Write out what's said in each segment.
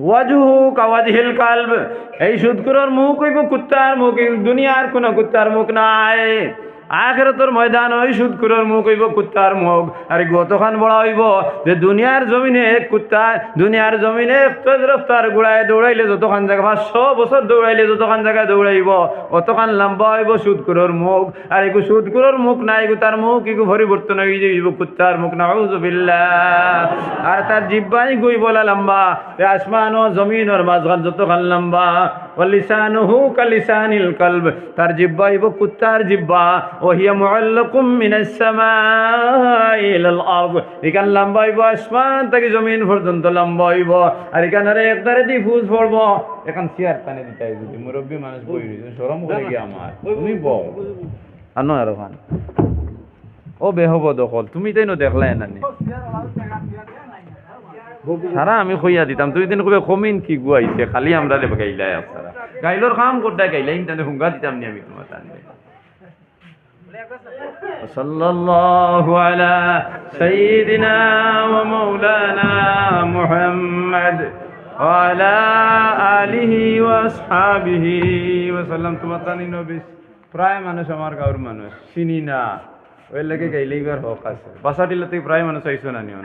ওয়াজহু কাওয়াজহিল কালব এই সুদকুরর মুখ হইব কুত্তার মুখ এই দুনিয়ার কোন কুত্তার মুখ নাই আখেরাতর ময়দান ওই সুদকুরর মুখ হইব কুত্তার মুখ। আর গতখান বড় হইব যে দুনিয়ার জমিনে কুত্তা, দুনিয়ার জমিনে রফতার গুড়ায় দৌড়াইলে যতখান জায়গা পাঁচশো বছর দৌড়াইলে যতখান জায়গায় দৌড়াইব, অতখান লম্বা হইব সুদকুরর মুখ। আর এগু সুদকুরর মুখ নাই এগু তার মুখ, এগু পরিবর্তন হয়ে যাইব কুত্তার মুখ, নাউজুবিল্লাহ। আর তার জিব্বাই গুই বলা লম্বা আসমান ও জমিনের মাঝখান যতখান লম্বা। ওয়ালিসানুহু কালিসানিল কলব, তার জিব্বা হইব কুত্তার জিব্বা ওহিয়া মুআল্লাকুম মিনাস সামাই ইলাল আরদ, এখান লম্বা হইব আসমান থেকে জমিন পর্যন্ত লম্বা হইব, আর এখানে একদারে দি ফুস পড়ব। এখন চেয়ার টানে দিতে যদি, মুরব্বী মানুষ বই রয়েছে শরম করে গিয়ে আমার? তুমি বল আনো আর ওখান। ও বেহব দখল তুমি তাই দেখলাই না নি সারা আমি কইয়া দিতাম তুই দিন কবে কমিন কি গুয়াইছে, খালি আমরা গাইলাই আপনারা গাইলোর কাম করতে গাইলাই তাহলে হুঙ্গা দিতাম নি আমি তোমার টানবে وصلى الله على سيدنا ومولانا محمد وعلى آله وأصحابه وسلم তোমার তানি নবী প্রায় মানুষ আমার গাঁর মানুষ চিনি না ওই লাগে গাইলেইবার হক আছে বাসাটিলাতে প্রায় মানুষ আইসো না নিও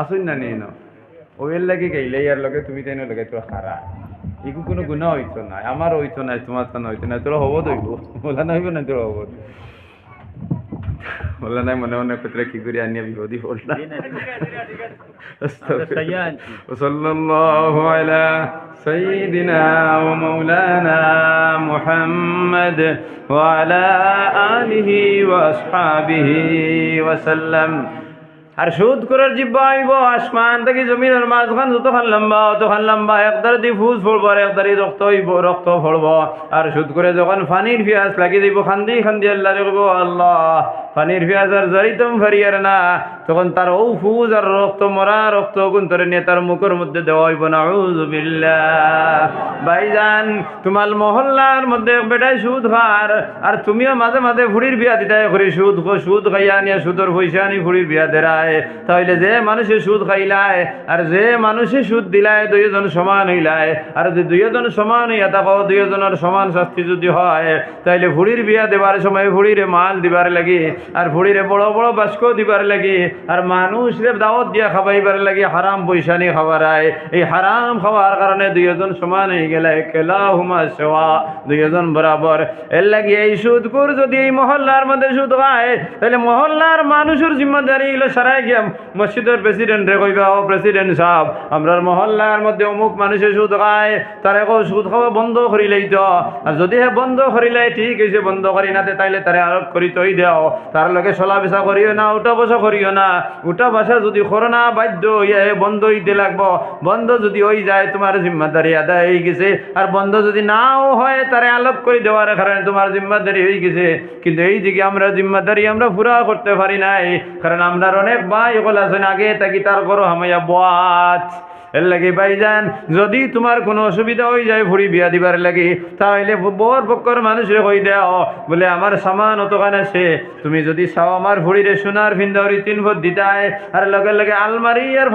আসুন না নিয়ে ওই লাগে গাইলে ইয়ার লগে তুমি তাই লগে তোর হারা এগু কোনো গুণা হইতো না আমার হইতো না তোমার তো হইতো না তোর হব দইব বলা না হইব না তোর হব বললা নাই মনে মনে কোথায় কি করে আনিয়া বিপদি পড়লা وصلى الله على سيدنا ومولانا محمد وعلى آله وأصحابه وسلم আর সুদ করার জিব্বা আইব, আসমান থেকে জমিনের মাঝখান যতখান লম্বা অতখান লম্বা একদার দি ফুস পড়ব আর একদারি রক্ত হইব, রক্ত পড়ব আর সুদ করে যখন ফানির পিয়াস লাগি দিব খান্দি খান্দি আল্লাহ রে কইব, আল্লাহ, ফানির পিয়াস আর জারিতম ফারিয়ার না। তখন তার ও ফুজ আর রক্ত মরা রক্ত গুণ তোরে নিয়ে তার মুখের মধ্যে দেওয়া হইব না বিল্লাহ। ভাইজান তোমার মহল্লার মধ্যে বেটাই সুদ খার আর তুমিও মাঝে মাঝে ফুড়ির বিয়া দিতাই করি, সুদ সুদ খাইয়া নিয়ে সুদর পয়সা আনি ফুড়ির বিয়া দেরায়। তাহলে যে মানুষে সুদ খাইলায়, আর যে মানুষে সুদ দিলায়, দুইজন সমান হইলায়। আর যদি দুইজন সমান হইয়া থাকো, দুইজনের সমান শাস্তি যদি হয় তাইলে ফুড়ির বিয়া দেবার সময় ফুড়িরে মাল দিবার লাগি, আর ফুড়িরে বড় বড় বাস্ক দিবার লাগি, আর মানুষরে দাওয়াত দিয়া খাবাইবার লাগি, হারাম পয়সা নিয়ে খাবারায় এই হারাম খাওয়ার কারণে দুইজন সমান হয়ে গেলে বন্ধ বন্ধ করিলে ঠিক হয়েছে বন্ধ করি না তাইলে তারে আরোপ করি তৈ দেও। তার লগে চলা বেচা করিও না, উঠা বসা করিও না। উঠা বসা যদি করো না, বাধ্য বন্ধ হইতে লাগবো। বন্ধ যদি হয়ে যায়, তোমার জিম্মাদারি আদায় আর বন্ধ যদি নাও হয়, তারে আলোপ করে দেওয়ার কারণে তোমার জিম্মাদারি হয়ে গেছে। কিন্তু এই দিকে আমরা জিম্মাদারি আমরা পুরা করতে পারি নাই, কারণ আমরা অনেক ভাই আছেন, আগে তাকি তার করো হামাইয়া বাত এর লাগে ভাইজান, যদি তোমার কোনো অসুবিধা হয়ে যায় ভুড়ি বিয়া দিবার লাগে তাহলে বর পক্ষর মানুষের কই দেও। বলে, আমার সামান অতখান আছে। তুমি যদি চাও আমার ভুড়িরে সোনার ভিন্দাউরি তিন ফুট দিতায়, আর লগে লগে আলমারি আর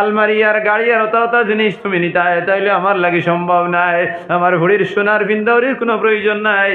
আলমারি আর গাড়ি আর অত অত জিনিস তুমি নিতায়, তাইলে আমার লাগে সম্ভব নাই। আমার ভুড়ির সোনার ভিন্দাউরির কোনো প্রয়োজন নাই।